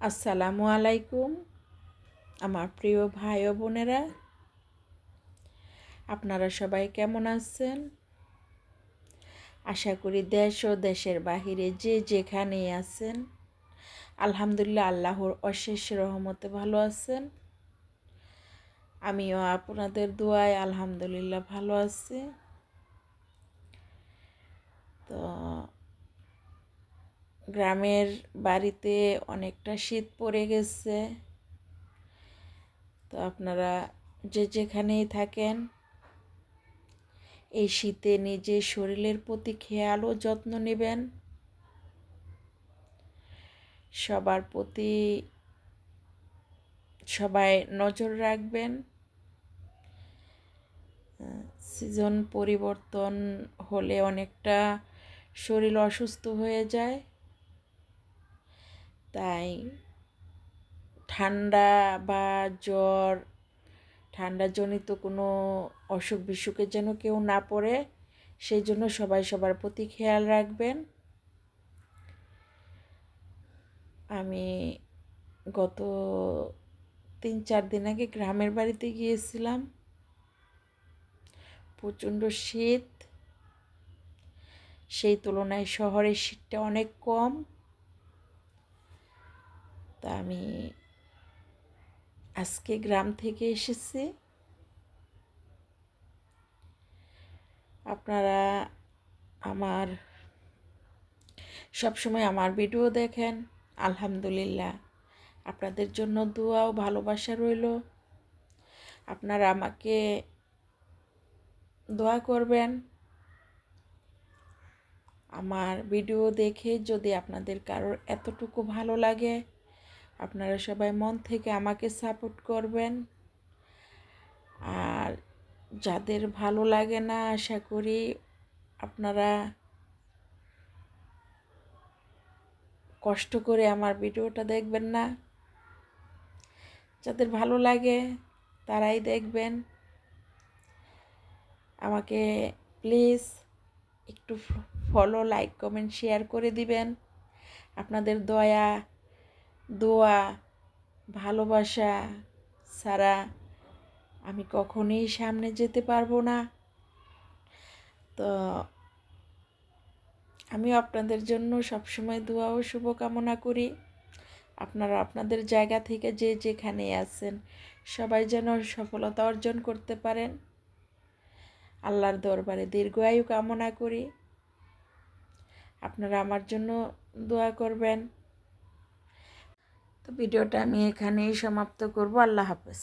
আসসালামু আলাইকুম, আমার প্রিয় ভাই ও বোনেরা। আপনারা সবাই কেমন আছেন? আশা করি দেশ ও দেশের বাহিরে যে যেখানে আছেন, আলহামদুলিল্লাহ আল্লাহর অশেষ রহমতে ভালো আছেন। আমিও আপনাদের দোয়ায় আলহামদুলিল্লাহ ভালো আছি। তো গ্রামের বাড়িতে অনেকটা শীত পড়ে গেছে। তো আপনারা যে যেখানেই থাকেন, এই শীতে নিজের শরীরের প্রতি খেয়াল ও যত্ন নেবেন। সবার প্রতি সবাই নজর রাখবেন। সিজন পরিবর্তন হলে অনেকটা শরীর অসুস্থ হয়ে যায়। তাই ঠান্ডা বা জ্বর ঠান্ডাজনিত কোনো অসুখ বিসুখে যেন কেউ না পড়ে, সেই জন্য সবাই সবার প্রতি খেয়াল রাখবেন। আমি গত তিন চার দিন আগে গ্রামের বাড়িতে গিয়েছিলাম। প্রচণ্ড শীত, সেই তুলনায় শহরের শীতটা অনেক কম। তা আমি আজকে গ্রাম থেকে এসেছি। আপনারা আমার, সবসময় আমার ভিডিও দেখেন, আলহামদুলিল্লাহ। আপনাদের জন্য দোয়াও ভালোবাসা রইল। আপনারা আমাকে দোয়া করবেন। আমার ভিডিও দেখে যদি আপনাদের কারোর এতটুকু ভালো লাগে আপনারা সবাই মন থেকে আমাকে সাপোর্ট করবেন। আর যাদের ভালো লাগে না, আশা করি আপনারা কষ্ট করে আমার ভিডিওটা দেখবেন না। যাদের ভালো লাগে, তারাই দেখবেন। আমাকে প্লিজ একটু ফলো লাইক কমেন্ট শেয়ার করে দিবেন। আপনাদের দয়া দোয়া, ভালোবাসা ছাড়া আমি কখনোই সামনে যেতে পারব না। তো আমি আপনাদের জন্য সবসময় দোয়া ও শুভকামনা করি। আপনারা আপনাদের জায়গা থেকে যে যেখানে আছেন সবাই যেন সফলতা অর্জন করতে পারেন। আল্লাহর দরবারে দীর্ঘায়ু কামনা করি। আপনারা আমার জন্য দোয়া করবেন। তো ভিডিওটা আমি এখানেই সমাপ্ত করব। আল্লাহ হাফেজ।